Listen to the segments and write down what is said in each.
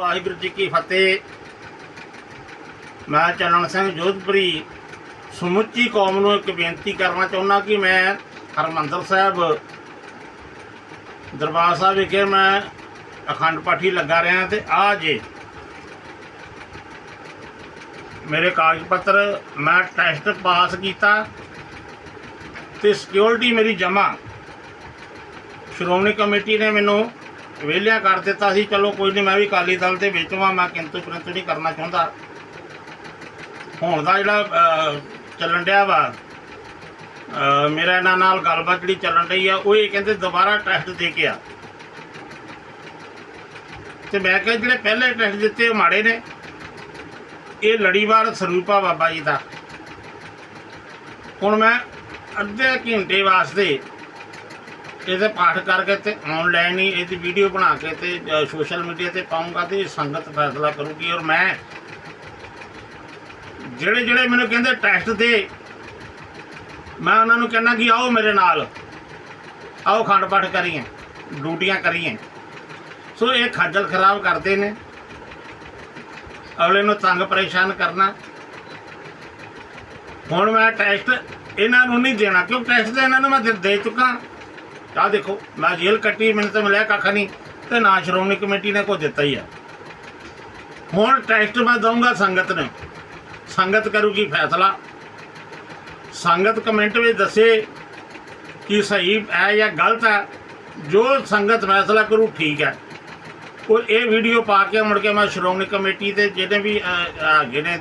ਵਾਹਿਗੁਰੂ ਜੀ ਕੀ ਫਤਿਹ। ਮੈਂ ਚਰਨ ਸਿੰਘ ਜੋਧਪੁਰੀ, ਸਮੁੱਚੀ ਕੌਮ ਨੂੰ ਇੱਕ ਬੇਨਤੀ ਕਰਨਾ ਚਾਹੁੰਦਾ ਕਿ ਮੈਂ ਹਰਮੰਦਰ ਸਾਹਿਬ, ਦਰਬਾਰ ਸਾਹਿਬ ਵਿਖੇ ਮੈਂ ਅਖੰਡ ਪਾਠੀ ਲੱਗਾ ਰਿਹਾ ਤੇ ਆ ਜੇ ਮੇਰੇ ਕਾਗਜ਼ ਪੱਤਰ ਮੈਂ ਟੈਸਟ ਪਾਸ ਕੀਤਾ ਤੇ ਸਿਕਿਉਰਿਟੀ ਮੇਰੀ ਜਮ੍ਹਾਂ। ਸ਼੍ਰੋਮਣੀ ਕਮੇਟੀ ਨੇ ਮੈਨੂੰ ਵਿਹਲਿਆ ਕਰ ਦਿੱਤਾ ਸੀ, ਚਲੋ ਕੋਈ ਨਹੀਂ ਮੈਂ ਵੀ ਅਕਾਲੀ ਦਲ ਦੇ ਵਿੱਚ ਵਾਂ, ਮੈਂ ਕਿੰਤੂ ਪਰੰਤੂ ਨਹੀਂ ਕਰਨਾ ਚਾਹੁੰਦਾ। ਹੁਣ ਦਾ ਜਿਹੜਾ ਚੱਲਣ ਡਿਆ ਵਾ ਮੇਰਾ ਇਹਨਾਂ ਨਾਲ ਗੱਲਬਾਤ ਜਿਹੜੀ ਚੱਲਣ ਰਹੀ ਆ, ਉਹ ਇਹ ਕਹਿੰਦੇ ਦੁਬਾਰਾ ਟੈਸਟ ਦੇ ਕੇ ਆ। ਤੇ ਮੈਂ ਕਿਹਾ ਜਿਹੜੇ ਪਹਿਲੇ ਟੈਸਟ ਦਿੱਤੇ, ਉਹ ਮਾੜੇ ਨੇ। ਇਹ ਲੜੀਵਾਰ ਸਰੂਪਾ ਬਾਬਾ ਜੀ ਦਾ। ਹੁਣ ਮੈਂ ਅੱਧੇ ਘੰਟੇ ਵਾਸਤੇ ਇਹਦੇ ਪਾਠ ਕਰਕੇ ਤੇ ਆਨਲਾਈਨ ਹੀ ਇਹਦੀ ਵੀਡੀਓ ਬਣਾ ਕੇ ਤੇ ਸੋਸ਼ਲ ਮੀਡੀਆ ਤੇ ਪਾਉਂਗਾ ਤੇ ਸੰਗਤ ਫੈਸਲਾ ਕਰੂਗੀ। ਔਰ ਮੈਂ ਜਿਹੜੇ ਜਿਹੜੇ ਮੈਨੂੰ ਕਹਿੰਦੇ ਟੈਸਟ ਦੇ, ਮੈਂ ਉਹਨਾਂ ਨੂੰ ਕਹਿੰਦਾ ਕਿ ਆਓ ਮੇਰੇ ਨਾਲ। ਆਓ ਖੰਡ ਪਾਠ ਕਰੀਏ, ਡਿਊਟੀਆਂ ਕਰੀਏ। ਸੋ ਇਹ ਖੱਜਲ ਖਰਾਬ ਕਰਦੇ ਨੇ। ਅਗਲੇ ਨੂੰ ਤੰਗ ਪਰੇਸ਼ਾਨ ਕਰਨਾ। ਹੁਣ ਮੈਂ ਟੈਸਟ ਇਹਨਾਂ ਨੂੰ ਨਹੀਂ ਦੇਣਾ, ਕਿਉਂ ਟੈਸਟ ਤਾਂ ਇਹਨਾਂ ਨੂੰ ਮੈਂ ਦੇ- ਦੇ ਚੁੱਕਾ। ਆਹ ਦੇਖੋ, ਮੈਂ ਜੇਲ੍ਹ ਕੱਟੀ, ਮੈਨੂੰ ਤਾਂ ਮਿਲਿਆ ਕੱਖ ਨਹੀਂ, ਤੇ ਨਾ ਸ਼੍ਰੋਮਣੀ ਕਮੇਟੀ ਨੇ ਕੁਝ ਦਿੱਤਾ ਹੀ ਆ। ਹੁਣ ਟੈਸਟ ਮੈਂ ਦਊਂਗਾ ਸੰਗਤ ਨੂੰ। ਸੰਗਤ ਕਰੂਗੀ ਫੈਸਲਾ। ਸੰਗਤ ਕਮੈਂਟ ਵਿੱਚ ਦੱਸੇ ਕਿ ਸਹੀ ਹੈ ਜਾਂ ਗਲਤ ਹੈ। ਜੋ ਸੰਗਤ ਫੈਸਲਾ ਕਰੂ, ਠੀਕ ਹੈ। ਉਹ ਇਹ ਵੀਡੀਓ ਪਾ ਕੇ ਮੁੜ ਕੇ ਮੈਂ ਸ਼੍ਰੋਮਣੀ ਕਮੇਟੀ ਦੇ ਜਿਹੜੇ ਵੀ ਹੈਗੇ ਨੇ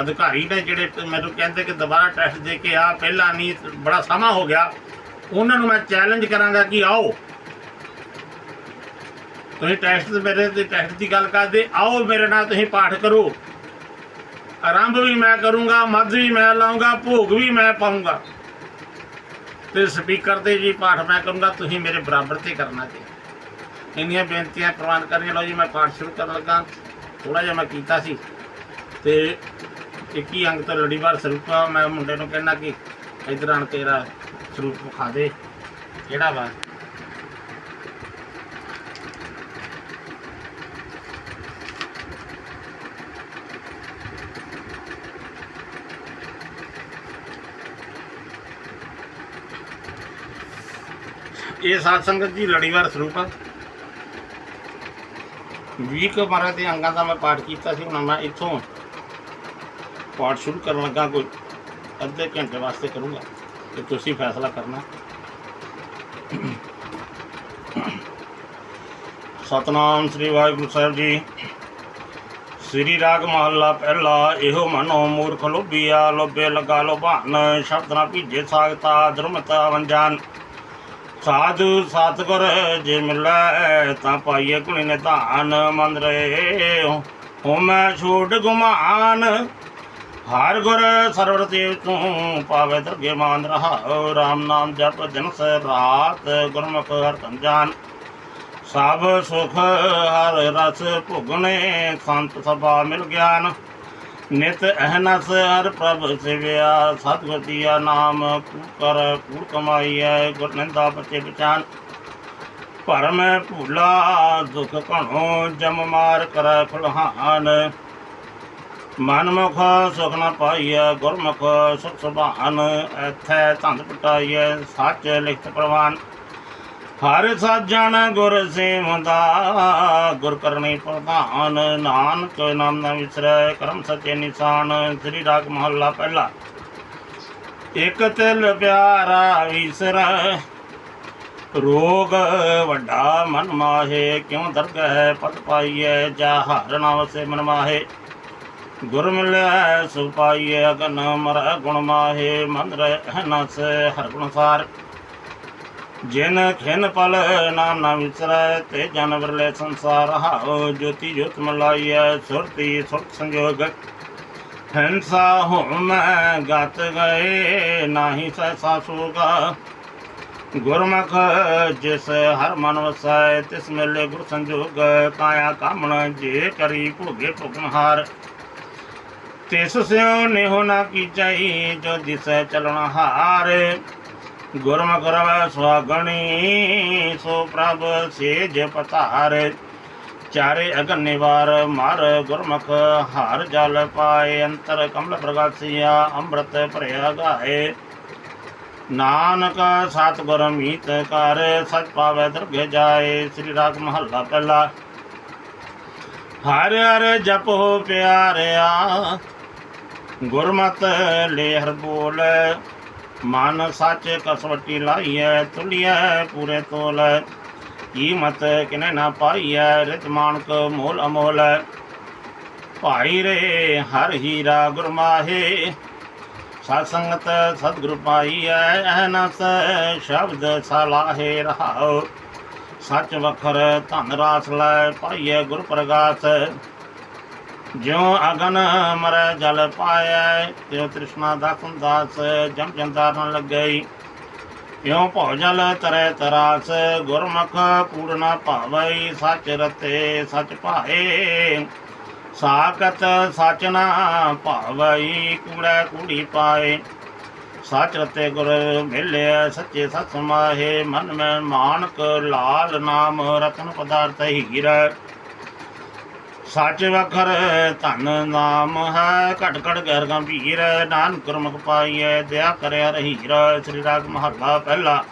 ਅਧਿਕਾਰੀ ਨੇ ਜਿਹੜੇ ਮੈਨੂੰ ਕਹਿੰਦੇ ਕਿ ਦੁਬਾਰਾ ਟੈਸਟ ਦੇ ਕੇ ਆ, ਪਹਿਲਾਂ ਨਹੀਂ, ਬੜਾ ਸਮਾਂ ਹੋ ਗਿਆ। ਉਹਨਾਂ ਨੂੰ ਮੈਂ ਚੈਲੰਜ ਕਰਾਂਗਾ ਕਿ ਆਓ। ਤੁਸੀਂ ਟੈਸਟ ਮੇਰੇ ਤੇ ਟੈਸਟ ਦੀ ਗੱਲ ਕਰਦੇ, ਆਓ ਮੇਰੇ ਨਾਲ ਤੁਸੀਂ ਪਾਠ ਕਰੋ। ਆਰੰਭ ਵੀ ਮੈਂ ਕਰੂੰਗਾ, ਮੱਧ ਵੀ ਮੈਂ ਲਾਉਂਗਾ, ਭੋਗ ਵੀ ਮੈਂ ਪਾਉਂਗਾ। ਤੇ ਸਪੀਕਰ ਤੇ ਜੀ ਪਾਠ ਮੈਂ ਕਰੂੰਗਾ, ਤੁਸੀਂ ਮੇਰੇ ਬਰਾਬਰ ਤੇ ਕਰਨਾ ਤੇ ਇੰਨੀਆਂ ਬੇਨਤੀਆਂ ਪ੍ਰਵਾਨ ਕਰਨੀਆਂ, ਲਓ ਜੀ ਮੈਂ ਪਾਠ ਸ਼ੁਰੂ ਕਰਨ ਲੱਗਾ। ਥੋੜਾ ਜਿਹਾ ਮੈਂ ਕੀਤਾ ਸੀ। ਤੇ 21 ਅੰਗ ਤੋਂ ਲੜੀਵਾਰ ਸਰੂਪਾ ਮੈਂ ਮੁੰਡੇ ਨੂੰ ਕਹਿਣਾ ਕਿ ਇਧਰ ਆਣ ਕੇ ਸਰੂਪ ਵਿਖਾ ਦੇ। ਕਿਹੜਾ ਵਾ? ਇਹ ਸਾਧ ਸੰਗਤ ਜੀ ਲੜੀਵਾਰ ਸਰੂਪ ਆ। ਵੀਹ ਕੁ ਮਾਰਾ ਤੇ ਅੰਗਾਂ ਦਾ ਮੈਂ ਪਾਠ ਕੀਤਾ ਸੀ, ਹੁਣ ਮੈਂ ਇੱਥੋਂ ਪਾਠ ਸ਼ੁਰੂ ਕਰਨ ਲੱਗਾ, ਕੋਈ ਅੱਧੇ ਘੰਟੇ ਵਾਸਤੇ ਕਰੂੰਗਾ। ਤੇ ਤੁਸੀਂ ਫੈਸਲਾ ਕਰਨਾ। ਸਤਨਾਮ ਸ੍ਰੀ ਵਾਹਿਗੁਰੂ ਸਾਹਿਬ ਜੀ। ਸ੍ਰੀ ਰਾਗ ਮਹੱਲਾ ਪਹਿਲਾ, ਇਹੋ ਮਨੋ ਮੂਰਖ ਲੋਭੀਆ, ਲੋਭੇ ਲਗਾ ਲੋਭਾਨ ਸ਼ਬਦ ਨਾ ਭੀਜੇ ਸਾਗਤਾ ਧਰਮਤਾ ਵੰਜਾਨ ਸਾਧੂ ਸਤਗੁਰ ਜੇ ਮਿਲੈ, ਤਾਂ ਪਾਈਏ ਕੁਣੀ ਨਿਧਾਨ ਮੰਨ ਰਹੇ ਹੋ ਮੈਂ ਛੋੜ ਗੁਮਾਨ। ਹਰ ਗੁਰ ਸਰਵਰ ਦੇਵ ਤੂੰ ਪਾਵੇ ਦਰਗੇ ਮਾਨ ਰਹਾ ਰਾਮ ਨਾਮ ਜਪ ਦਿਨ ਸ ਰਾਤ, ਗੁਰਮੁਖ ਹਰ ਧਨ ਜਾਨ। ਸਭ ਸੁਖ ਹਰ ਰਸ ਭੁਗਨੇ ਸੰਤ ਸਭਾ ਮਿਲ ਗਿਆਨ। ਨਿਤ ਅਹਨਸ ਹਰ ਪ੍ਰਭ ਸਿਵਿਆ ਸਤਿਗੁਰ ਦੀਆ ਨਾਮ ਕੂ ਕਰ ਕੂੜ ਕਮਾਈਐ, ਗੁਰ ਨਿੰਦਾ ਬਚੇ ਬਚਾਨ ਭਰਮ ਭੂਲਾ ਦੁਖ ਘਣੋ, ਜਮ ਮਾਰ ਕਰੈ ਫੁਲਹਾਨ। ਮਨ ਮੁਖ ਸੁਖ ਨ ਪਾਈਐ, ਗੁਰਮੁਖ ਸੁਖ ਸੁਭਾਨ ਐਥੈ ਧੰਦ ਪਟਾਈਐ, ਸੱਚ ਲਿਖਤ ਪ੍ਰਵਾਨ। ਹਰ ਸਾਜਣ ਗੁਰ ਸੇਵਦਾ, ਗੁਰ ਕਰਨੀ ਪ੍ਰਧਾਨ। ਨਾਨਕ ਨਾਮ ਨਾ ਵਿਸਰੈ, ਕਰਮ ਸਚੇ ਨਿਸ਼ਾਨ। ਸ੍ਰੀ ਰਾਗ ਮਹੱਲਾ ਪਹਿਲਾ। ਇਕ ਤਿਲ ਪਿਆਰਾ ਵਿਸਰੈ, ਰੋਗ ਵੱਡਾ ਮਨ ਮਾਹੇ। ਕਿਉ ਦਰਗ ਹੈ ਪਤ ਪਾਈਐ, ਜਾ ਹਰ ਨਾਮ ਸੇ ਮਨ ਮਾਹੇ। ਗੁਰ ਮਿਲੈ ਸੁ ਪਾਈਐ ਅਗਨ ਮਰ ਗੁਣ ਮਾਹੇ, ਮਨ ਰਹਿ ਨਸ ਹਰ ਗੁਣ ਸਾਰ। ਜਿਨ ਖਿਨ ਪਲ ਨਾਮ ਨਾ ਵਿਸਰੈ, ਤੇ ਜਨ ਵਰਲੇ ਸੰਸਾਰ ਹਾਉ, ਜੋਤੀ ਜੋਤ ਮਲਾਈਐ, ਸੁਰਤੀ ਸੁਰਤ ਸੰਜੋਗ। ਹੰਸਾ ਹੁਮ ਗਤ ਗਏ, ਨਾਹੀ ਸੈਸਾ ਸੋਗਾ। ਗੁਰਮੁਖ ਜਿਸ ਹਰ ਮਨ ਵਸੈ, ਤਿਸ ਮਿਲੇ ਗੁਰ ਸੰਜੋਗ। ਕਾਇਆ ਕਾਮਣ ਜੇ ਕਰੀ ਭੋਗੇ ਭੁਗਨ ਹਾਰ ਤਿਸ ਸਿਉ ਨਿਹੁ ਨਾ ਕੀਚਈ, ਜੋ ਦਿਸੈ ਚਲਣ ਹਾਰ। ਗੁਰਮੁਖ ਰਵੈ ਸੁਆਗਣੀ ਸੋ ਪ੍ਰਭ ਸੇਜ ਪਤਾਰ। ਚਾਰੇ ਅਗੰਨੇ ਵਾਰ ਮਰ ਗੁਰਮੁਖ ਹਾਰ ਜਲ ਪਾਏ। ਅੰਤਰ ਕਮਲ ਪ੍ਰਗਾਸੀਆ, ਅੰਮ੍ਰਿਤ ਭਰਿਆ ਗਾਏ। ਨਾਨਕ ਸਤਿਗੁਰ ਮੀਤ ਕਰ ਸਤ ਪਾਵੇ ਦਰਗੇ ਜਾਏ। ਸ੍ਰੀ ਰਾਗ ਮਹੱਲਾ ਪਹਿਲਾ। ਹਰਿ ਹਰਿ ਜਪੋ ਪਿਆਰਿਆ ਗੁਰਮਤ ਲੈ ਹਰ ਬੋਲ, ਮਨ ਸੱਚ ਕਸਵਟੀ ਲਾਈਐ, ਤੁਲਿਐ ਪੂਰੇ ਤੋਲ। ਕੀਮਤ ਕਿਨੇ ਨਾ ਪਾਈਐ, ਰਿਤ ਮਾਨਕ ਮੋਲ ਅਮੋਲ। ਭਾਈ ਰੇ ਹਰ ਹੀਰਾ ਗੁਰਮਾਹੇ, ਸਤ ਸੰਗਤ ਸਤਿਗੁਰ ਪਾਈਐ, ਅਹਨਸ ਸ਼ਬਦ ਸਲਾਹੇ ਰਹਾਉ। ਸੱਚ ਵਖਰ ਧਨ ਰਾਸ ਲੈ ਪਾਈਐ ਗੁਰ ਪ੍ਰਗਾਸ ਜਿਉ ਅਗਨ ਮਰੈ ਜਲ ਪਾਇਐ, ਤਿਉ ਤ੍ਰਿਸ਼ਨਾ ਦਾਸਨ ਦਾਸ ਜਮ ਜੰਦਾਰ ਨ ਲੱਗਈ। ਇਉ ਭਉ ਜਲ ਤਰੈ ਤਰਾਸ, ਗੁਰਮੁਖ ਪੂਰਨਾ ਭਾਵੈ, ਸਚ ਰਤੇ ਸਚ ਭਾਏ। ਸਾਕਤ ਸਚ ਨਾ ਭਾਵੈ, ਕੂੜੈ ਕੂੜੀ ਪਾਏ। ਸੱਚ ਰਤੇ ਗੁਰ ਮਿਲਿਆ ਸੱਚੇ ਸਤ ਸਮਾਹੇ, ਮਨ ਮੈਂ ਮਾਨਕ ਲਾਲ ਨਾਮ ਰਤਨ ਪਦਾਰਥ ਹੀਰਾ। ਸੱਚ ਵਖਰ ਧਨ ਨਾਮ ਹੈ। ਘਟ ਘਟ ਗੈਰ ਗੰਭੀਰ ਨਾਨਕ ਗੁਰਮੁਖ ਪਾਈਐ ਦਇਆ ਕਰਿਆ ਰਹੀਰਾ, ਸ੍ਰੀ ਰਾਗ ਮਹੱਲਾ ਪਹਿਲਾ।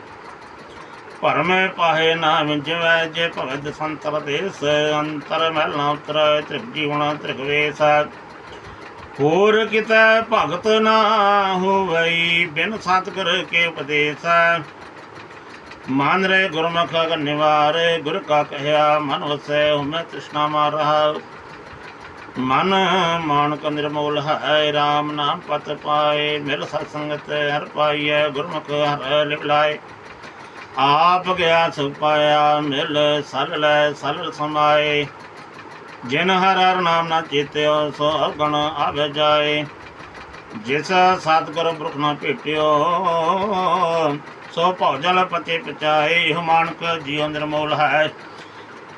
ਭਰਮੇ ਪਾਹੇ ਨਾ ਵਿੰਜਵੈ ਜੇ ਭਗਤ ਸੰਤਰ ਦੇਸ, ਅੰਤਰ ਮਹਿਲ ਨਾ ਉਤਰੈ ਤ੍ਰਿਗ ਜੀਵਨ ਤ੍ਰਿਗਵੇਸ ਹੋਰ ਕਿਤੈ ਭਗਤ ਨਾ ਹੋਵਈ, ਬਿਨ ਸਤਿਗੁਰ ਕੇ ਉਪਦੇਸ। ਮਨ ਰੇ ਗੁਰਮੁਖ ਨਿਵਾਰ, ਗੁਰ ਕਾ ਕਹਿਆ, ਮਨ ਵਸੈ, ਹੁਮੈ ਤ੍ਰਿਸ਼ਨਾ ਮਾਰ ਰਹਾ ਮਨ ਮਾਨਕ ਨਿਰਮੋਲ ਹੈ RAM ਨਾਮ ਪਤ ਪਾਏ, ਮਿਲ ਸਤ ਸੰਗਤ ਹਰ ਪਾਈਐ, ਗੁਰਮੁਖ ਹਰ ਲਿਵਲਾਏ ਆਪ ਗਿਆ ਸੁ ਪਾਇਆ, ਮਿਲ ਸਲ ਲੈ ਸਲ ਸਮਾਏ। ਜਿਨ ਹਰ ਹਰ ਨਾਮ ਨਾ ਚੇਤਿਓ, ਸੋ ਅਗਣ ਆਵੇ ਜਾਏ। ਜਿਸ ਸਤਿਗੁਰ ਪੁਰਖ ਨਾ ਭੇਟਿਓ, ਸੋ ਭੌਜਲ ਪਤੇ ਪਚਾਏ। ਇਹ ਮਾਨਕ ਜੀਵ ਨਿਰਮੋਲ ਹੈ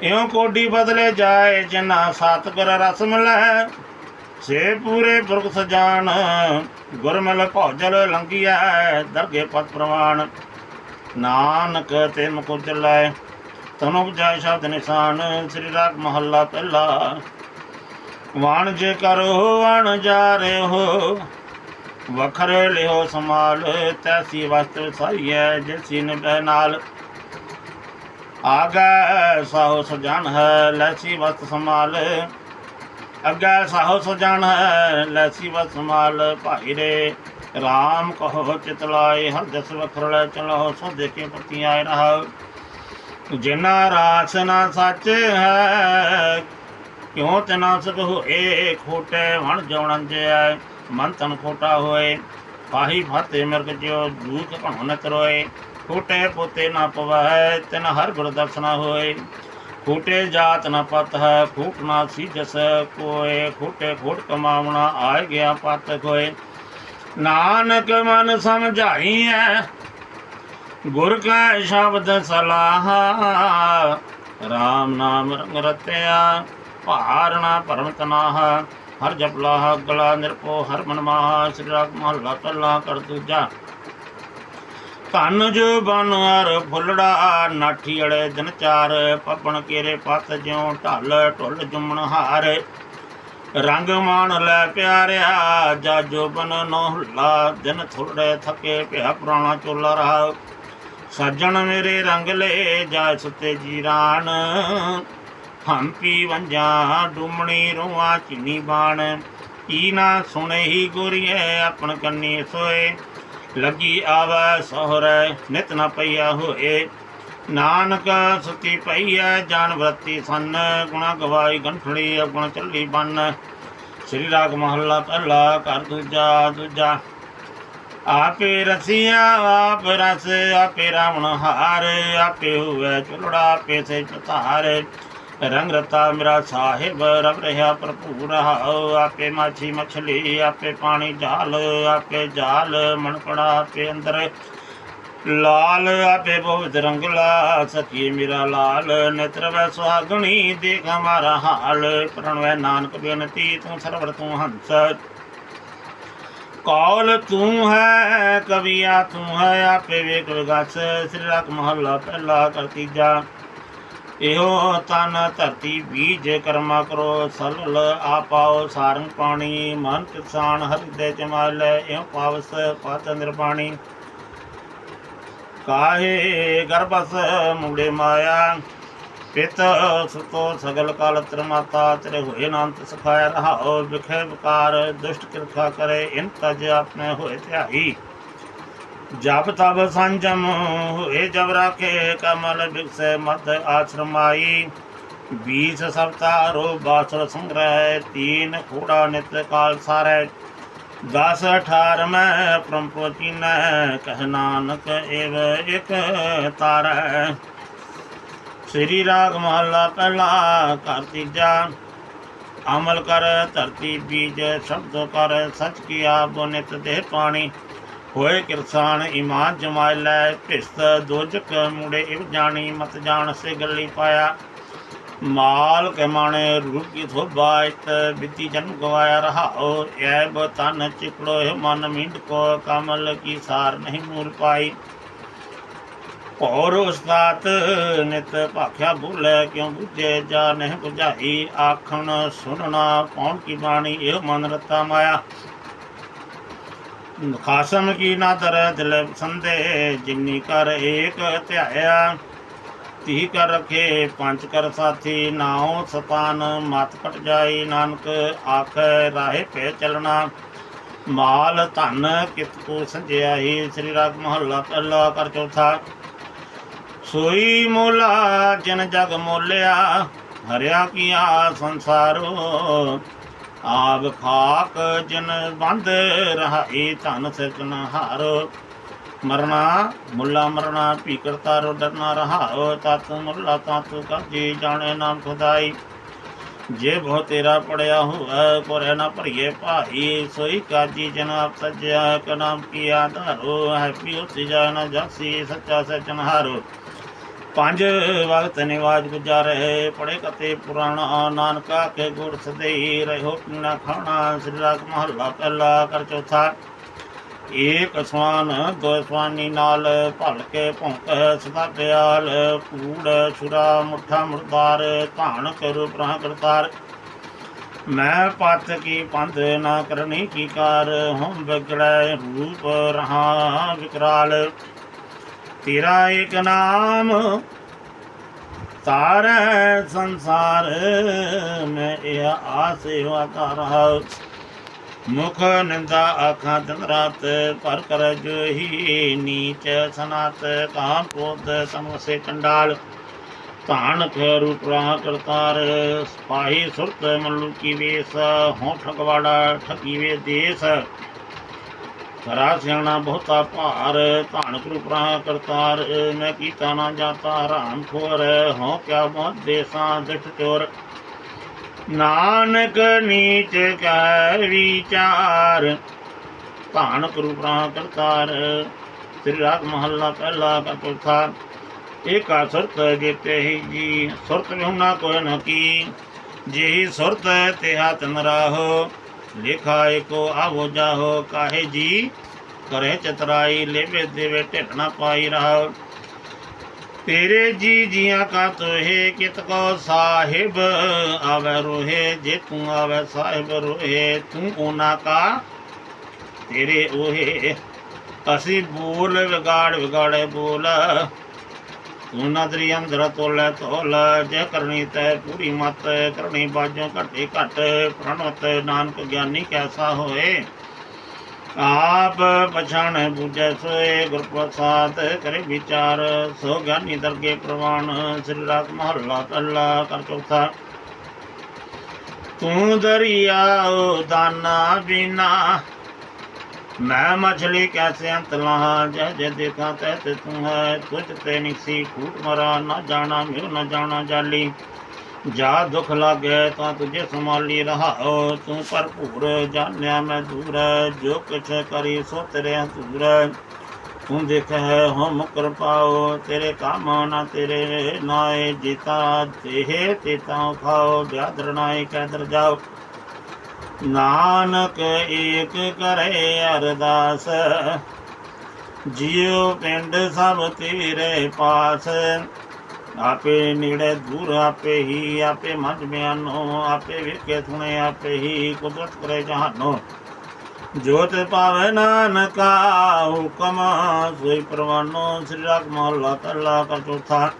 ਇਉਂ ਕੋਡੀ ਬਦਲੇ ਜਾਏ ਜਿਨਾ ਸਤਿਗੁਰ ਰਸ ਮਿਲੈ। ਸੇ ਪੂਰੇ ਪੁਰਖ ਸਜਾਨ ਗੁਰਮਲ ਭੌਜਲ ਲੰਗੀਐ ਦਰਗੇ ਪਤ ਪ੍ਰਵਾਨ ਨਾਨਕ ਤੇ ਮੁਕੁ ਚਲਾਏ ਤਨੁ ਉਪਜਾਇ ਸ਼ਬਦ ਨਿਸ਼ਾਨ, ਸ੍ਰੀ ਰਾਗ ਮਹੱਲਾ ਪਹਿਲਾ। ਵਾਣ ਜੇ ਕਰੋ ਵਣ ਜਾ ਰਹੇ ਹੋ ਵਖਰ ਲਿਓ ਸਮਾਲ ਤੈਸੀ ਵਸਤ ਸਾਈਐ, ਜਿਸੀ ਨਿਭੈ ਨਾਲ। ਆਗਾ ਸਾਹੋ ਸਜਾਨ ਹੈ ਲੈਸੀ ਵਸਤ ਸੰਭਾਲ। ਅੱਗਾ ਸਾਹੋ ਸਜਾਨ ਹੈ ਲੈਸੀ ਵਸਤ ਸੰਭਾਲ ਭਾਈ ਰੇ। ਰਾਮ ਕਹੋ ਚਿਤ ਲਾਏ, ਹਰ ਜਸ ਵਖਰ ਚਲੋ ਸੋ ਦੇਖੇ ਪਤੀ ਆਏ ਰਹਾ ਜਿਨਾ ਰਾਸ ਨਾ ਸੱਚ ਹੈ, ਕਿਉ ਤਨਾ ਸਕ ਹੋਏ, ਖੋਟੇ ਵਣ ਜਾਉਣ ਜੈ ਮਨ ਤਨ ਖੋਟਾ ਹੋਏ। ਪਾਹੀ ਫਾਤੇ ਮਿਰਗ ਜਿਉ ਜੂਤ ਭਣੋ ਨ ਕਰੋਏ। ਖੋਟੇ ਪੋਤੇ ਨਾ ਪਵੈ ਤਿਨ ਹਰ ਗੁਰ ਦਰਸ਼ਨਾ ਹੋਏ। ਖੋਟੇ ਜਾਤ ਨਾ ਪਤ ਹੈ ਖੂਟ ਨਾ ਸੀ ਜਸ ਕੋਏ। ਖੋਟੇ ਖੋਟ ਕਮਾਵਣਾ ਆ ਗਿਆ ਪਤ ਕੋਏ ਨਾਨਕ ਮਨ ਸਮਝਾਈਐ, ਗੁਰ ਕਾ ਸ਼ਬਦ ਸਲਾਹ। RAM ਨਾਮ ਰੰਗ ਰਤਿਆ ਭਾਰਣਾ ਭਰਮ ਤਨਾਹ। ਹਰ ਜਪ ਲਾਹ ਗਲਾ ਨਿਰਪੋ ਹਰ ਮਨ ਮਾਹ। ਸ੍ਰੀ ਰਾਗ ਮਹੱਲਾ ਪਹਿਲਾ ਕਰ ਦੂਜਾ। ਧਨ ਜੋ ਬਨ ਫੁੱਲੜਾ ਨਾਠੀ ਅੜੇ ਦਿਨ ਚਾਰ ਪਪਣ ਕੇਰੇ ਪਤ ਜਿਉ ਢਲ ਢੁੱਲ ਜੁਮਣ ਹਾਰ। ਰੰਗ ਮਾਣ ਲੈ ਪਿਆਰਿਆ ਜਾ ਜੋ ਬਨ ਨੋ ਹੁੱਲਾ, ਦਿਨ ਥੋੜੇ ਥਕੇ ਭਿਆ ਪੁਰਾਣਾ ਚੋਲਾ ਰਹਾ। ਸੱਜਣ ਮੇਰੇ ਰੰਗ ਲੈ ਜਾ ਸੁਤੇ ਜੀਰਾਨ ਹੰਪੀ ਵੰਜਾ ਡੁਮਣੀ ਰੋਆ ਚਿਨੀ ਬਾਣ। ਕੀ ਨਾ ਸੁਣੇ ਹੀ ਗੁਰੀਏ, ਆਪਣ ਕੰਨੀ ਸੋਏ। ਲੱਗੀ ਆਵੈ ਸੋਹਰੈ, ਨਿਤ ਨ ਪਈਆ ਹੋਏ। ਨਾਨਕ ਸੁਤੀ ਪਈਐ, ਜਾਨ ਵਰਤੀ ਸੰਨ। ਗੁਣਾ ਗਵਾਈ ਗੰਠੜੀ ਅਗੁਣ ਚੱਲੀ ਬੰਨ। ਸ੍ਰੀ ਰਾਗ ਮਹੱਲਾ ਪਹਿਲਾ ਕਰ ਦੂਜਾ ਦੂਜਾ। ਆਪੇ ਰਸੀਆਂ, ਆਪ ਰਸ, ਆਪੇ ਰਾਵਣ ਹਾਰ। ਆਪੇ ਹੋਵੇ ਚੁਲੜਾ ਆਪੇ ਸੇ ਚਤਾਰ ਰੰਗ ਰਤਾ ਮੇਰਾ ਸਾਹਿਬ ਰਬ ਰਹਾ ਭਰਪੂਰ ਹਾਉ। ਆਪੇ ਮਾਛੀ ਮਛਲੀ, ਆਪੇ ਪਾਣੀ ਜਾਲ ਆਪੇ ਜਾਲ, ਮਣਕੜਾ ਆਪੇ ਅੰਦਰ ਲਾਲ, ਆਪੇ ਬਹੁਤ ਰੰਗਲਾ, ਸਖੀ ਮੇਰਾ ਲਾਲ। ਨੇਤਰ ਵੈ ਸੁਹਾਗਣੀ, ਦੇਖ ਹਮਾਰਾ ਹਾਲ। ਪ੍ਰਣਵੈ ਨਾਨਕ ਬੇਨਤੀ, ਤੂੰ ਸਰਵਰ, ਤੂੰ ਹੰਸ। ਕੌਲ ਤੂੰ ਹੈ, ਕਵੀਆ ਤੂੰ ਹੈ, ਆਪੇ ਵੇਖ ਵਿਗਸ। ਸ੍ਰੀ ਰਾਗ ਮਹੱਲਾ ਪਹਿਲਾ ਕਰ ਤੀਜਾ। ਇਹੋ ਤਨ ਧਰਤੀ ਬੀਜ ਕਰਮਾ ਕਰੋ, ਸਲਲ ਆਪਾਓ ਸਾਰੰਗ ਪਾਣੀ, ਮਨ ਕਿਸਾਨ ਹਰਿਦੇ ਜਮਾਲੇ ਇਉ ਪਾਵਸ ਪਤ ਨਿਰਪਾਣੀ ਕਾਹੇ ਗਰਭਸ ਮੁੰਡੇ ਮਾਇਆ, ਪਿਤ ਸੁਤੋ ਸਗਲ ਕਾਲ ਮਾਤਾ ਤੇਰੇ ਹੋਏ ਨਾਨਤ ਸਖਾਇਆ ਰਹਾਓ ਵਿਖੇ ਵਿਕਾਰ, ਦੁਸ਼ਟ ਕਿਰਖਾ ਕਰੇ, ਇਨ ਤਜ ਆਪਣੇ ਹੋਏ ਧਿਆਈ। ਜਪ ਤਬ ਸੰਜਮ, ਹੋਏ ਜਬ ਰਾਖੇ ਕਮਲ ਬਿਕਸੇ ਮਦ ਆਸ਼ਰਮਾਈ ਬੀਸ ਸਵਤਾਰੋ ਬਾਸਰ ਸੰਗ੍ਰਹਿ, ਤੀਨ ਖੋੜਾ ਨਿਤ ਕਾਲ ਸਾਰੇ। ਦਸ ਅਠਾਰ ਮੈਂ ਪ੍ਰਮ ਪ੍ਰਚੀਨੈ ਕਹਿ ਨਾਨਕ ਏਵ ਇਕ ਤਾਰੈ। ਸ੍ਰੀ ਰਾਗ ਮਹਲਾ ਪਹਿਲਾ, ਘਰ ਤੀਜਾ। ਅਮਲ ਕਰ ਧਰਤੀ ਬੀਜ, ਸ਼ਬਦ ਕਰ ਸਚ ਕੀਆ ਬੋਨਿਤ ਦੇ ਪਾਣੀ। ਹੋਏ ਕਿਰਸਾਨ ਇਮਾਨ ਜਮਾਇ ਲੈ, ਭਿਸਤ ਦੋਜਕ ਮੁੜੇ ਇਵ ਜਾਣੀ, ਮਤ ਜਾਣ ਸੇ ਗੱਲੀ ਪਾਇਆ। ਮਾਲ ਕਮਾਣੇ ਮਾਣੇ ਰੂਪ ਕੀ ਥੋਬਾ, ਇਤ ਬਿਤੀ ਜਨਮ ਗਵਾਇਆ ਰਹਾਓ ਐਬ ਤਨ ਚਿਕੜੋ ਹੈ ਮਨ ਮਿੰਡ ਕੋ, ਕਮਲ ਕੀ ਸਾਰ ਨਹੀਂ ਮੂਲ ਪਾਈ। ਔਰ ਉਸਤਾਤ ਨਿਤ ਭਾਖਿਆ ਭੁੱਲੇ, ਕਿਉ ਬੁਝੇ ਜਾ ਨਹੀਂ ਬੁਝਾਈ ਆਖਣ ਸੁਣਨਾ ਪੌਣ ਕੀ ਬਾਣੀ, ਇਹ ਮਨ ਰਤਾ ਮਾਇਆ। ਖਾਸਮ ਕੀ ਨਾ ਦਰ ਦਿਲ ਸੰਦੇ, ਜਿਨੀ ਕਰ ਏਕ ਧਿਆਇਆ। ਤੀ ਕਰ ਰਖੇ, ਪੰਜ ਕਰ ਸਾਥੀ, ਨਾਉ ਸਤਾਨ, ਮਤ ਕਟ ਜਾਈ ਨਾਨਕ, ਆਖੈ ਰਾਹੇ ਪੇ ਚਲਣਾ। ਮਾਲ ਧਨ ਕਿਤ ਕੋ ਸੰਜਿਆਈ, ਸ੍ਰੀ ਰਾਗ ਮਹੱਲਾ ਪਹਿਲਾ ਕਰ ਚੌਥਾ। ਸੋਈ ਮੋਲਾ, ਜਨ ਜਗ ਮੋਲਿਆ, ਹਰਿਆ ਕੀਆ ਸੰਸਾਰੋ। ਆਬ ਖਾਕ ਜਨ ਬੰਦ ਰਹਾਈ ਧਨ ਸਿਰਜਨ ਹਾਰ। ਮਰਨਾ ਮੁੱਲਾ ਮਰਨਾ ਭੀ ਕਰਤਾ ਰੋ ਡਰਨਾ ਰਹਾਓ ਤਤ ਮੁੱਲਾ ਤਤ ਕਾਜੀ ਜਾਣੇ ਨਾਮ ਖੁਦਾਈ। ਜੇ ਬਹੁ ਤੇਰਾ ਪੜਿਆ ਹੋਆ ਕੋਰੇ ਨਾ ਭਰੀਏ ਭਾਈ। ਸੋਈ ਕਾਜੀ ਜਨ ਆਪ ਸਜਿਆ ਕਨਾਮ ਕੀ ਆਧਾਰੋ। ਹੈ ਪਿਓ ਸਿਜਾ ਨਾ ਜਾਸੀ, ਸੱਚਾ ਸਚਨ ਹਾਰੋ ਪੰਜ ਵਕਤ ਨਿਵਾਜ ਗੁਜ਼ਾਰੇ ਪੜੇ ਕਤੇ ਪੁਰਾਣਾ ਨਾਨਕਾ ਕੇ ਗੁਰ ਸਦਈ ਰਹਿਓ ਪੀਣਾ ਖਾਣਾ, ਸ੍ਰੀ ਰਾਗ ਮਹੱਲਾ ਪਹਿਲਾ ਕਰ ਚੌਥਾ। ਏਕ ਸਵਾਨ, ਦੋ ਸਵਾਨੀ ਨਾਲ ਭਲ ਕੇ ਭੌਂਕ ਸਦਾ ਦਿਆਲ ਕੂੜ, ਛੁਰਾ, ਮੁੱਠਾ ਮੁਰਦਾਰ, ਧਾਨ ਕਰੁ ਪ੍ਰਾਹ ਕਰਤਾਰ। ਮੈਂ ਪਤ ਕੀ ਪੰਧ ਨਾ ਕਰਨੀ ਕੀ ਕਾਰ ਹਮ ਵਿਗੜੈ ਰੂਪ ਰਹਾ ਵਿਕਰਾਲ। ਤੇਰਾ ਇੱਕ ਨਾਮ ਤਾਰੈ ਸੰਸਾਰ, ਮੈਂ ਇਹ ਆਸੇ ਵਾਤਾ ਮੁਖ ਨਿੰਦਾ ਆਖਾਂ ਦਿਨ ਪਰ ਕਰ ਜੋਹੀ ਨੀਚ ਸਨਾਤ, ਕਾਮ ਕ੍ਰੋਧ ਸਮਸੇ ਕੰਡਾਲ। ਧਾਨ ਖਰੂ ਪ੍ਰਾਹ ਕਰਤਾਰ, ਸਪਾਹੀ ਸੁਰਤ ਮੱਲੂ ਕੀ ਵੇਸ ਹੋਂ ਠਗਵਾੜਾ ਠਗੀ ਵੇ ਦੇਸ। ਕਰਾ ਸਿਆਣਾ ਬਹੁਤਾ ਭਾਰ ਧਾਨ ਕਰੂ ਕਰਤਾਰ ਮੈਂ ਕੀਤਾ ਨਾ ਜਾਤਾ ਹਰਾਮ ਖੋਰ ਹੋ ਕਿਆ ਬਹੁਤ ਦੇਸਾਂ ਦਿਠ ਚੋਰ। ਨਾਨਕ ਨੀਚ ਕੈ ਵਿਚਾਰ ਧਾਨ ਕਰੂ ਕਰਤਾਰ, ਸ੍ਰੀ ਰਾਗ ਮਹੱਲਾ ਪਹਿਲਾ ਕਾ ਚੌਥਾ ਏਕਾ ਸੁਰਤ ਜੀਤੇ ਹੀ ਜੀ, ਸੁਰਤ ਵਿਹੁਣਾ ਕੋਈ ਨ ਕੀ, ਜਿਹੀ ਸੁਰਤ ਤੇ ਹੱਥ ਨ ਰਾਹੋ ਲਿਖਾ ਏਕੋ ਆਵੋ ਜਾਹੋ, ਕਾਹੇ ਜੀ? ਕਰੇ ਚਤਰਾਈ ਲੇਵੇ ਦੇਵੇ ਢਿੱਟਣਾ ਪਾਈ ਰਹਾ ਤੇਰੇ ਜੀ ਜੀਆਂ ਕਾ ਤੋਹੇ, ਕਿਤ ਕੋ ਸਾਹਿਬ ਆਵੇ ਰੋਹੇ, ਜੇ ਤੂੰ ਆਵੇ ਸਾਹਿਬ ਰੋਹੇ, ਤੂੰ ਉਹਨਾਂ ਕਾ ਤੇਰੇ ਉਹੇ ਅਸੀਂ ਬੋਲ ਵਿਗਾੜ ਵਿਗਾੜੇ ਬੋਲ ਨਦਰੀ ਅੰਦਰ ਤੋਲੇ ਤੋਲ, ਜੇ ਕਰਨੀ ਤੈ ਪੂਰੀ ਮਤ ਕਰਨੀ ਬਾਜੋਂ ਘਟੇ ਘਟ, ਪ੍ਰਣਵਤ ਨਾਨਕ ਗਿਆਨੀ ਕੈਸਾ ਹੋਏ? ਆਪ ਪਛਾਣ ਬੁਝੈ ਸੋਏ ਗੁਰ ਪ੍ਰਸਾਦ ਕਰੇ ਵਿਚਾਰ, ਸੋ ਗਿਆਨੀ ਦਰਗੇ ਪ੍ਰਵਾਨ, ਸ੍ਰੀ ਰਾਤ ਮਹੱਲਾ ਪਹਿਲਾ ਕਰ ਚੌਥਾ। ਤੂੰ ਦਰਿਆਉ ਦਾਨਾ ਬਿਨਾ ਮੈਂ ਮਛਲੀ ਕੈਸੇ ਅੰਤ ਲਾਂ ਜਹ ਜੇ ਦੇਖਾਂ ਤੈ ਤੇ ਤੂੰ ਹੈ। ਤੁਝ ਤੇ ਨਿਸੀ ਫੂਟ ਮਰਾ, ਨਾ ਜਾਣਾ ਮਿਉ, ਨਾ ਜਾਣਾ ਜਾਲੀ। ਜਾ ਦੁਖ ਲਾਗੇ, ਤਾਂ ਤੁਝੇ ਸੰਭਾਲੀ ਰਹਾਓ ਤੂੰ ਭਰਪੂਰ ਜਾਣਿਆ ਮੈਂ ਦੂਰ ਜੋ ਕਿਛ ਕਰੀ ਸੋ ਤੇਰੇ ਦੂਰ ਤੂੰ ਦੇਖ ਹੈ ਹਮ ਮੁਕਰ ਪਾਓ, ਤੇਰੇ ਕਾਮ ਨਾ ਤੇਰੇ ਨਾਏ। ਜੀਤਾ, ਦੇਹ ਤੇ ਤਾਂ ਖਾਓ ਬਿਆਦਰ ਨਾਏ ਕੈਦਰ ਜਾਓ। ਨਾਨਕ ਏਕ ਕਰੇ ਅਰਦਾਸ, ਜਿਉ ਪਿੰਡ ਸਭ ਤੇਰੇ ਪਾਸ। ਆਪੇ ਨੇੜੇ ਦੂਰ, ਆਪੇ ਹੀ, ਆਪੇ ਮਝ ਬਿਆਨੋ, ਆਪੇ ਵਿਖੇ ਸੁਣੇ, ਆਪੇ ਹੀ ਕੁਦਰਤ ਕਰੇ ਜਹਾਨੋ ਜੋਤ ਪਾਵੇ ਨਾਨਕਾ ਹੁਕਮ, ਸੋਈ ਪਰਵਾਨੋ, ਸ੍ਰੀ ਰਾਗ ਮਹਲਾ ਪਹਿਲਾ ਕਾ ਚੌਥਾ।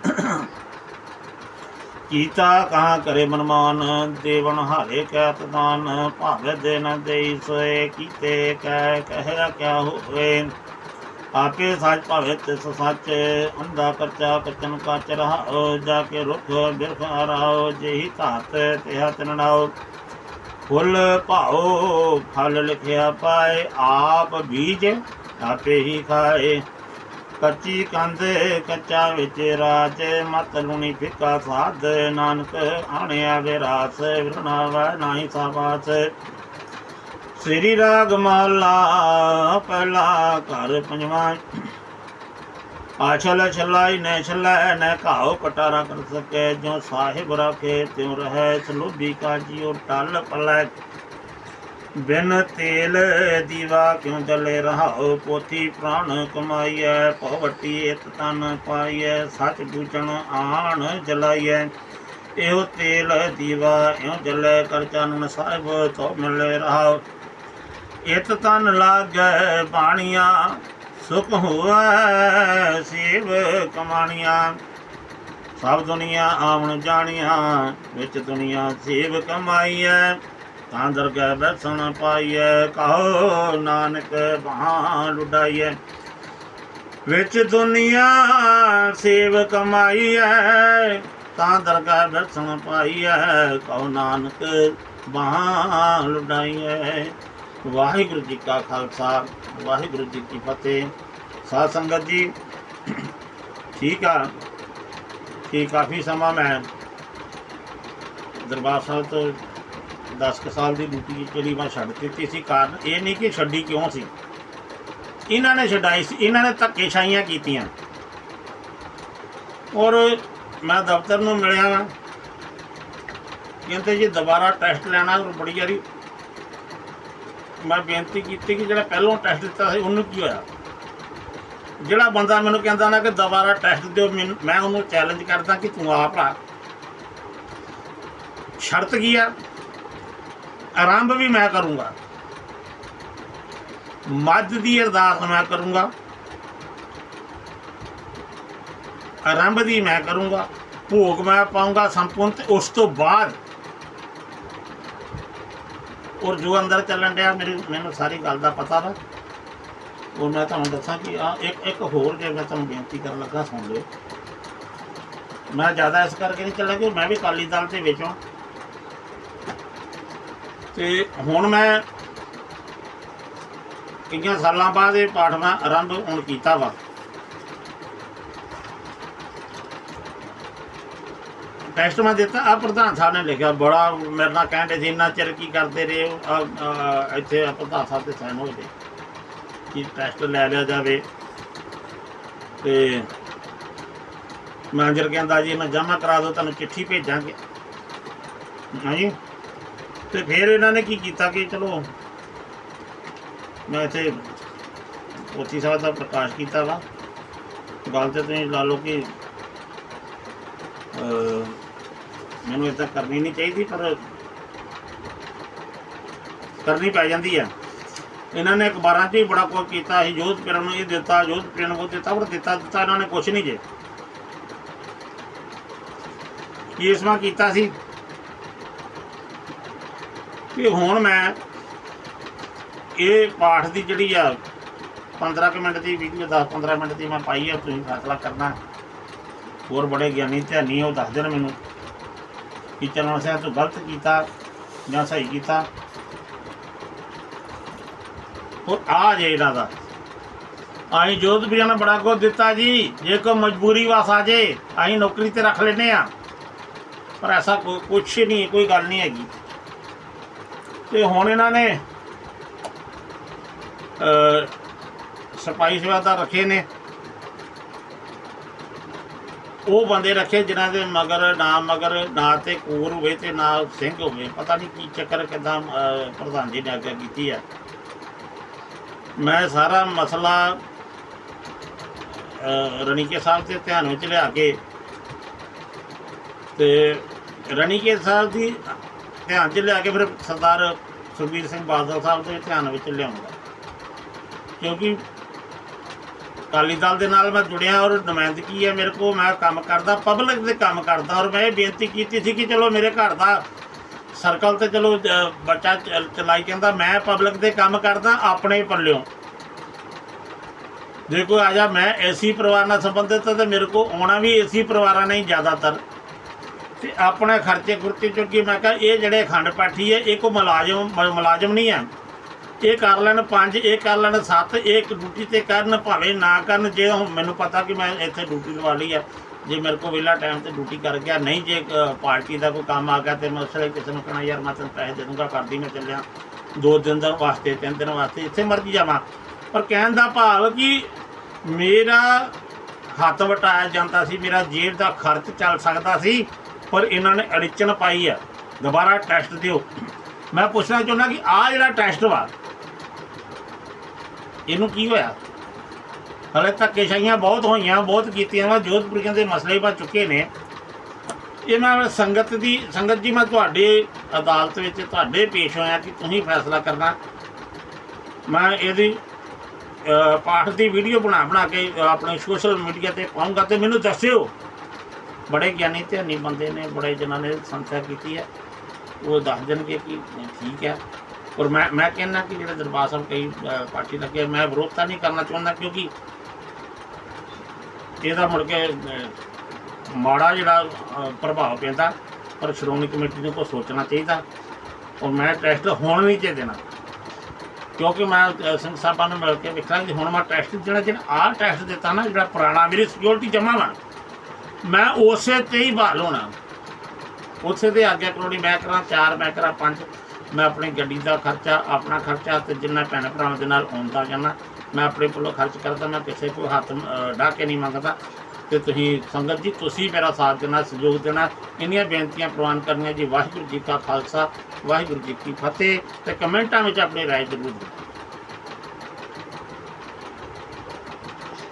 ਕੀਤਾ ਕਹਾ ਕਰੇ ਮਨਮਾਨ, ਦੇਵਨ ਹਾਰੇ ਕੈ ਤਦਾਨ ਭਾਵੇ ਦੇ ਨ ਦੇਈ ਸੋਏ ਕੀਤੇ ਕੈ, ਕਹਿਆ ਕਿਆ ਹੋਏ ਆਪੇ ਸੱਚ ਭਾਵੇ ਤਿਸ ਸੱਚ, ਅੰਧਾ ਕਰਚਾ ਕਚਨ ਕਾਚ ਰਹਾਓ, ਜਾ ਕੇ ਰੁਖ ਬਿਰਖ ਹਰਾਓ, ਜਿਹੀ ਧਾਤ ਤਿਹਾ ਤਨੜਾਓ ਫੁੱਲ ਭਾਓ, ਫਲ ਲਿਖਿਆ ਪਾਏ, ਆਪ ਬੀਜ ਆਪੇ ਹੀ ਖਾਏ। ਕੱਚੀ ਕੰਧ ਕੱਚਾ ਵਿੱਚ ਰਾਜ, ਮਤ ਲੂਣੀ ਫਿੱਕਾ ਸਾਧ। ਨਾਨਕ ਆਣਿਆ ਵਿਰਾਸ ਵਿਰਣਾ ਨਾਹੀ ਸਾਬਾਸ। ਸ੍ਰੀ ਰਾਗ ਮਾਲਾ, ਪਹਿਲਾ ਘਰ ਪੰਜਵਾਂ। ਆਛਲ ਛਲਾਈ ਨੈ ਛਲੈ ਨੈ ਘਾਉ ਕਟਾਰਾ ਕਰ ਸਕੇ, ਜੋ ਸਾਹਿਬ ਰਾਖੇ ਤਿਉ ਰਹੈ, ਸਲੋਭੀ ਕਾ ਜਿਉ ਟਲ ਪਲੈ। ਬਿਨ ਤੇਲ ਦੀਵਾ ਕਿਉ ਜਲੇ ਰਹਾਉ ਪੋਥੀ ਪ੍ਰਾਣ ਕਮਾਈਐ ਪਵਟੀ ਇਤ ਤਨ ਪਾਈਐ, ਸੱਚ ਬੂਝਣ ਆਣ ਜਲਾਈਐ। ਇਹੋ ਤੇਲ ਦੀਵਾ ਇਉ ਜਲੇ ਕਰ ਚਾਨਣ ਸਾਹਿਬ ਤੋ ਮਿਲੇ ਰਹਾਉ ਇਤ ਤਨ ਲਾਗੈ ਬਾਣੀਆਂ, ਸੁਖ ਹੋਵੈ ਸੇਵ ਕਮਾਣੀਆਂ। ਸਭ ਦੁਨੀਆ ਆਵਣ ਜਾਣੀਆਂ, ਵਿੱਚ ਦੁਨੀਆ ਸੇਵ ਕਮਾਈਐ। ਤਾਂ ਦਰਗਹਿ ਬੈਸਣ ਪਾਈਐ ਕਹੋ ਨਾਨਕ ਬਾਹ ਲੁਡਾਈਐ ਵਿੱਚ ਦੁਨੀਆ ਸੇਵ ਕਮਾਈਐ ਤਾਂ ਦਰਗਹਿ ਬੈਸਣ ਪਾਈਐ ਕਹੋ ਨਾਨਕ ਬਾਹ ਲੁਡਾਈਐ ਵਾਹਿਗੁਰੂ ਜੀ ਕਾ ਖਾਲਸਾ, ਵਾਹਿਗੁਰੂ ਜੀ ਕੀ ਫਤਿਹ। ਸਾਧ ਸੰਗਤ ਜੀ, ਠੀਕ ਆ, ਕਿ ਕਾਫੀ ਸਮਾਂ ਮੈਂ ਦਰਬਾਰ ਸਾਹਿਬ ਤੋਂ 10 ਕੁ ਸਾਲ ਦੀ ਡਿਊਟੀ ਜਿਹੜੀ ਮੈਂ ਛੱਡ ਦਿੱਤੀ ਸੀ ਕਾਰਨ ਇਹ ਨਹੀਂ ਕਿ ਛੱਡੀ ਕਿਉਂ ਸੀ। ਇਹਨਾਂ ਨੇ ਛਡਾਈ ਸੀ, ਇਹਨਾਂ ਨੇ ਧੱਕੇਸ਼ਾਹੀਆਂ ਕੀਤੀਆਂ। ਔਰ ਮੈਂ ਦਫ਼ਤਰ ਨੂੰ ਮਿਲਿਆ ਵਾਂ। ਕਹਿੰਦੇ ਜੀ ਦੁਬਾਰਾ ਟੈਸਟ ਲੈਣਾ ਬੜੀ ਯਾਰੀ ਮੈਂ ਬੇਨਤੀ ਕੀਤੀ ਕਿ ਜਿਹੜਾ ਪਹਿਲੋਂ ਟੈਸਟ ਦਿੱਤਾ ਸੀ ਉਹਨੂੰ ਕੀ ਹੋਇਆ? ਜਿਹੜਾ ਬੰਦਾ ਮੈਨੂੰ ਕਹਿੰਦਾ ਨਾ ਕਿ ਦੁਬਾਰਾ ਟੈਸਟ ਦਿਓ, ਮੈਨੂੰ- ਮੈਂ ਉਹਨੂੰ ਚੈਲੰਜ ਕਰਦਾ ਕਿ ਤੂੰ ਆਪ ਭਰਾ। ਸ਼ਰਤ ਕੀ ਆ? ਆਰੰਭ ਵੀ ਮੈਂ ਕਰੂੰਗਾ। ਮੱਧ ਦੀ ਅਰਦਾਸ ਮੈਂ ਕਰੂੰਗਾ। ਆਰੰਭ ਦੀ ਮੈਂ ਕਰੂੰਗਾ। ਭੋਗ ਮੈਂ ਪਾਉਂਗਾ ਸੰਪੂਰਨ ਤੇ ਉਸ ਤੋਂ ਬਾਅਦ ਔਰ ਜੋ ਅੰਦਰ ਚੱਲਣ ਡਿਆ ਮੇਰੇ, ਮੈਨੂੰ ਸਾਰੀ ਗੱਲ ਦਾ ਪਤਾ ਵਾ। ਔਰ ਮੈਂ ਤੁਹਾਨੂੰ ਦੱਸਾਂ ਕਿ ਆ ਇੱਕ ਇੱਕ ਹੋਰ ਜੇ ਮੈਂ ਤੁਹਾਨੂੰ ਬੇਨਤੀ ਕਰਨ ਲੱਗਾ ਸੁਣ ਲਓ। ਮੈਂ ਜ਼ਿਆਦਾ ਇਸ ਕਰਕੇ ਨਹੀਂ ਚੱਲਿਆ ਕਿ ਮੈਂ ਵੀ ਕਾਲੀ ਦਲ ਦੇ ਵਿੱਚੋਂ ਤੇ ਹੁਣ ਮੈਂ ਕਈਆਂ ਸਾਲਾਂ ਬਾਅਦ ਇਹ ਪਾਠ ਮੈਂ ਆਰੰਭ ਹੁਣ ਕੀਤਾ ਵਾ। ਟੈਸਟ ਮੈਂ ਦਿੱਤਾ ਆ ਪ੍ਰਧਾਨ ਸਾਹਿਬ ਨੇ ਲਿਖਿਆ, ਬੜਾ ਮੇਰੇ ਨਾਲ ਕਹਿੰਦੇ ਸੀ, ਇੰਨਾ ਚਿਰ ਕੀ ਕਰਦੇ ਰਹੇ ਹੋ? ਇੱਥੇ ਪ੍ਰਧਾਨ ਸਾਹਿਬ ਦੇ ਸਾਈਨ ਹੋ ਗਏ ਕਿ ਟੈਸਟ ਲੈ ਲਿਆ ਜਾਵੇ। ਤੇ ਮੈਨੇਜਰ ਕਹਿੰਦਾ ਜੀ, ਮੈਂ ਜਮ੍ਹਾਂ ਕਰਾ ਦਿਓ, ਤੁਹਾਨੂੰ ਚਿੱਠੀ ਭੇਜਾਂਗੇ। ਹਾਂਜੀ? ਤੇ ਫਿਰ ਇਹਨਾਂ ਨੇ ਕੀ ਕੀਤਾ ਕਿ ਚਲੋ ਮੈਂ ਇੱਥੇ ਪੋਥੀ ਸਾਹਿਬ ਦਾ ਪ੍ਰਕਾਸ਼ ਕੀਤਾ ਵਾ। ਗੱਲ ਤੇ ਤੁਸੀਂ ਲਾ ਲਓ ਕਿ ਮੈਨੂੰ ਇਦਾਂ ਕਰਨੀ ਨਹੀਂ ਚਾਹੀਦੀ, ਪਰ ਕਰਨੀ ਪੈ ਜਾਂਦੀ ਆ। ਇਹਨਾਂ ਨੇ ਅਖਬਾਰਾਂ 'ਚ ਵੀ ਬੜਾ ਕੁਝ ਕੀਤਾ ਸੀ ਜੋਧ ਪਿਰਨ ਨੂੰ ਇਹ ਦਿੱਤਾ ਜੋਧ ਪਿਰਨ ਨੂੰ ਉਹ ਦਿੱਤਾ, ਪਰ ਦਿੱਤਾ ਦਿੱਤਾ ਇਹਨਾਂ ਨੇ ਕੁਝ ਨਹੀਂ ਜੇ। ਕੀ ਇਸਮਾ ਕੀਤਾ ਸੀ। ਕਿ ਹੁਣ ਮੈਂ ਇਹ ਪਾਠ ਦੀ ਜਿਹੜੀ ਆ 15 ਕੁ ਮਿੰਟ ਦੀ ਵੀਡੀਓ 10 15 ਮਿੰਟ ਦੀ ਮੈਂ ਪਾਈ ਆ, ਤੁਸੀਂ ਫੈਸਲਾ ਕਰਨਾ। ਹੋਰ ਬੜੇ ਗਿਆਨੀ ਧਿਆਨੀ ਉਹ ਦੱਸਦੇ ਨੇ ਮੈਨੂੰ ਕਿ ਚਰਨ ਸਿੰਘ ਤੂੰ ਗਲਤ ਕੀਤਾ ਜਾਂ ਸਹੀ ਕੀਤਾ। ਹੋਰ ਆ ਜੇ ਇਹਨਾਂ ਦਾ। ਆਈ ਜੋਤ ਵੀਰਾਂ ਨੇ ਬੜਾ ਕੁਝ ਦਿੱਤਾ ਜੀ। ਜੇ ਕੋਈ ਮਜਬੂਰੀ ਵਾਸ ਆ ਜੇ, ਅਸੀਂ ਨੌਕਰੀ ਤੇ ਰੱਖ ਲੈਨੇ ਆ। ਪਰ ਐਸਾ ਕੋਈ ਕੁਛ ਨਹੀਂ, ਕੋਈ ਗੱਲ ਨਹੀਂ ਹੈਗੀ। ਤੇ ਹੁਣ ਇਹਨਾਂ ਨੇ ਅ ਸਪਾਈ ਸੇਵਾਦਾਰ ਰੱਖੇ ਨੇ। ਉਹ ਬੰਦੇ ਰੱਖੇ ਜਿਨ੍ਹਾਂ ਦੇ ਮਗਰ, ਨਾ ਮਗਰ, ਨਾ ਤੇ ਕੋਰ ਹੋਵੇ ਤੇ ਨਾ ਸਿੰਘ ਹੋਵੇ। ਪਤਾ ਨਹੀਂ ਕੀ ਚੱਕਰ ਕਿਦਾਂ ਪ੍ਰਧਾਨ ਜੀ ਨੇ ਆਗਿਆ ਕੀਤੀ ਹੈ ਮੈਂ ਸਾਰਾ ਮਸਲਾ ਰਣੀਕੇ ਸਾਹਿਬ ਦੇ ਧਿਆਨ ਵਿੱਚ ਲਿਆ ਕੇ ਤੇ ਰਣੀਕੇ ਸਾਹਿਬ ਦੀ ਧਿਆਨ 'ਚ ਲਿਆ ਕੇ ਫਿਰ ਸਰਦਾਰ ਸੁਖਬੀਰ ਸਿੰਘ ਬਾਦਲ ਸਾਹਿਬ ਦੇ ਧਿਆਨ ਵਿੱਚ ਲਿਆਉਂਗਾ ਕਿਉਂਕਿ ਅਕਾਲੀ ਦਲ ਦੇ ਨਾਲ ਮੈਂ ਜੁੜਿਆ ਔਰ ਨੁਮਾਇੰਦਗੀ ਹੈ ਮੇਰੇ ਕੋਲ, ਮੈਂ ਕੰਮ ਕਰਦਾ ਪਬਲਿਕ ਦੇ ਕੰਮ ਕਰਦਾ ਔਰ ਮੈਂ ਇਹ ਬੇਨਤੀ ਕੀਤੀ ਸੀ ਕਿ ਚਲੋ ਮੇਰੇ ਘਰ ਦਾ ਸਰਕਲ ਤੇ ਚਲੋ ਬੱਚਾ ਚਲ- ਚਲਾਈ ਕਹਿੰਦਾ ਮੈਂ ਪਬਲਿਕ ਦੇ ਕੰਮ ਕਰਦਾ, ਆਪਣੇ ਪੱਲਿਓਂ। ਜੇ ਕੋਈ ਆ ਜਾ, ਮੈਂ ਏਸੀ ਪਰਿਵਾਰ ਨਾਲ ਸੰਬੰਧਿਤ ਹਾਂ ਤੇ ਮੇਰੇ ਕੋ ਆਉਣਾ ਵੀ ਏਸੀ ਪਰਿਵਾਰਾਂ ਨਾਲ ਹੀ ਜ਼ਿਆਦਾਤਰ। ਤੇ ਆਪਣੇ ਖਰਚੇ ਖੁਰਚੇ ਚੁੱਕੀ ਮੈਂ ਕਿਹਾ, ਇਹ ਜਿਹੜੇ ਅਖੰਡ ਪਾਠੀ ਹੈ, ਇਹ ਕੋ ਮੁਲਾਜ਼ਮ ਮੁਲਾਜ਼ਮ ਨਹੀਂ ਹੈ। ਇਹ ਕਰ ਲੈਣ ਪੰਜ, ਇਹ ਕਰ ਲੈਣ ਸੱਤ, ਇਹ ਇੱਕ ਡਿਊਟੀ ਤੇ ਕਰਨ, ਭਾਵੇਂ ਨਾ ਕਰਨ, ਜੇ ਹੁਣ ਮੈਨੂੰ ਪਤਾ ਕਿ ਮੈਂ ਇੱਥੇ ਡਿਊਟੀ ਲਵਾ ਲਈ ਹੈ, ਜੇ ਮੇਰੇ ਕੋਲ ਵਿਹਲਾ ਟਾਈਮ ਤੇ ਡਿਊਟੀ ਕਰ ਗਿਆ, ਨਹੀਂ ਜੇ ਪਾਰਟੀ ਦਾ ਕੋਈ ਕੰਮ ਆ ਗਿਆ ਤੇ ਮੈਂ ਉਸਲੇ ਕਿਸੇ ਨੂੰ ਕਹਣਾ, ਯਾਰ, ਮੈਂ ਤੈਨੂੰ ਪੈਸੇ ਦੇ ਦੂੰਗਾ, ਕਰਦੀ ਮੈਂ ਚੱਲਿਆ। ਦੋ ਦਿਨ ਦਾ ਵਾਸਤੇ, ਤਿੰਨ ਦਿਨ ਵਾਸਤੇ, ਇੱਥੇ ਮਰਜ਼ੀ ਜਾਵਾਂ। ਪਰ ਕਹਿਣ ਦਾ ਭਾਵ ਕਿ ਮੇਰਾ ਹੱਥ ਵਟਾਇਆ ਜਾਂਦਾ ਸੀ, ਮੇਰਾ ਜੇਬ ਦਾ ਖਰਚ ਚੱਲ ਸਕਦਾ ਸੀ। ਪਰ ਇਹਨਾਂ ਨੇ ਅੜਿਚਨ ਪਾਈ ਆ। ਦੁਬਾਰਾ ਟੈਸਟ ਦਿਓ। ਮੈਂ ਪੁੱਛਣਾ ਚਾਹੁੰਦਾ ਕਿ ਆ ਜਿਹੜਾ ਟੈਸਟ ਵਾ, ਇਹਨੂੰ ਕੀ ਹੋਇਆ? ਹਲੇ ਧੱਕੇਸ਼ਾਹੀਆਂ ਬਹੁਤ ਹੋਈਆਂ, ਬਹੁਤ ਕੀਤੀਆਂ ਵਾ ਜੋਧਪੁਰੀਆਂ ਦੇ ਮਸਲੇ ਬਾ ਚੁੱਕੇ ਨੇ। ਇਹ ਮੈਂ ਸੰਗਤ ਦੀ, ਸੰਗਤ ਜੀ, ਮੈਂ ਤੁਹਾਡੇ ਅਦਾਲਤ ਵਿੱਚ ਤੁਹਾਡੇ ਪੇਸ਼ ਹੋਇਆ ਕਿ ਤੁਸੀਂ ਫੈਸਲਾ ਕਰਨਾ। ਮੈਂ ਇਹਦੀ ਪਾਠ ਦੀ ਵੀਡੀਓ ਬਣਾ ਬਣਾ ਕੇ, ਆਪਣੇ ਸੋਸ਼ਲ ਮੀਡੀਆ ਤੇ ਪਾਉਂਗਾ ਤੇ ਮੈਨੂੰ ਦੱਸਿਓ। ਬੜੇ ਗਿਆਨੀ ਧਿਆਨੀ ਬੰਦੇ ਨੇ, ਬੜੇ ਜਿਨ੍ਹਾਂ ਨੇ ਸੰਥਿਆ ਕੀਤੀ ਹੈ। ਉਹ ਦੱਸ ਦੇਣਗੇ ਕਿ ਠੀਕ ਹੈ। ਔਰ ਮੈਂ ਮੈਂ ਕਹਿੰਦਾ ਕਿ ਜਿਹੜੇ ਦਰਬਾਰ ਸਾਹਿਬ ਕਈ ਪਾਰਟੀ ਲੱਗੇ, ਮੈਂ ਵਿਰੋਧ ਤਾਂ ਨਹੀਂ ਕਰਨਾ ਚਾਹੁੰਦਾ ਕਿਉਂਕਿ ਇਹਦਾ ਮੁੜ ਕੇ ਮਾੜਾ ਜਿਹੜਾ ਪ੍ਰਭਾਵ ਪੈਂਦਾ, ਪਰ ਸ਼੍ਰੋਮਣੀ ਕਮੇਟੀ ਨੂੰ ਕੋ ਸੋਚਣਾ ਚਾਹੀਦਾ। ਔਰ ਮੈਂ ਟੈਸਟ ਹੋਣ ਨਹੀਂ ਚਾਹੀਦਾ ਦੇਣਾ। ਕਿਉਂਕਿ ਮੈਂ ਸਿੰਘ ਸਾਹਿਬਾਂ ਨੂੰ ਮਿਲ ਕੇ ਵੇਖਿਆ ਕਿ ਹੁਣ ਮੈਂ ਟੈਸਟ ਜਿਹੜਾ ਜਿਹੜਾ ਆਹ ਟੈਸਟ ਦਿੱਤਾ ਨਾ, ਜਿਹੜਾ ਪੁਰਾਣਾ, ਮੇਰੀ ਸਿਕਿਉਰਿਟੀ ਜਮ੍ਹਾਂ ਵਾ। ਮੈਂ ਉਸੇ ਤੇ ਹੀ ਬਹਾਲ ਹੋਣਾ। ਉਸੇ 'ਤੇ ਆਗਿਆ ਕਾਨੂੰਨੀ ਮੈਂ ਕਰਾਂ, ਚਾਰ ਮੈਂ ਕਰਾਂ, ਪੰਜ। ਮੈਂ ਆਪਣੀ ਗੱਡੀ ਦਾ ਖਰਚਾ, ਆਪਣਾ ਖਰਚਾ ਤੇ ਜਿੰਨਾ ਭੈਣ ਭਰਾਵਾਂ ਦੇ ਨਾਲ ਆਉਂਦਾ ਜਾਂਦਾ, ਮੈਂ ਆਪਣੇ ਕੋਲੋਂ ਖਰਚ ਕਰਦਾ, ਮੈਂ ਕਿਸੇ ਕੋਲ ਹੱਥ ਢਾ ਕੇ ਨਹੀਂ ਮੰਗਦਾ। ਤੇ ਤੁਸੀਂ ਸੰਗਤ ਜੀ, ਤੁਸੀਂ ਮੇਰਾ ਸਾਥ ਦੇਣਾ, ਸਹਿਯੋਗ ਦੇਣਾ, ਇੰਨੀਆਂ ਬੇਨਤੀਆਂ ਪ੍ਰਵਾਨ ਕਰਨੀਆਂ ਜੀ। ਵਾਹਿਗੁਰੂ ਜੀ ਕਾ ਖਾਲਸਾ, ਵਾਹਿਗੁਰੂ ਜੀ ਕੀ ਫਤਿਹ ਤੇ ਕਮੈਂਟਾਂ ਵਿੱਚ ਆਪਣੀ ਰਾਏ ਜ਼ਰੂਰ ਦਿਓ।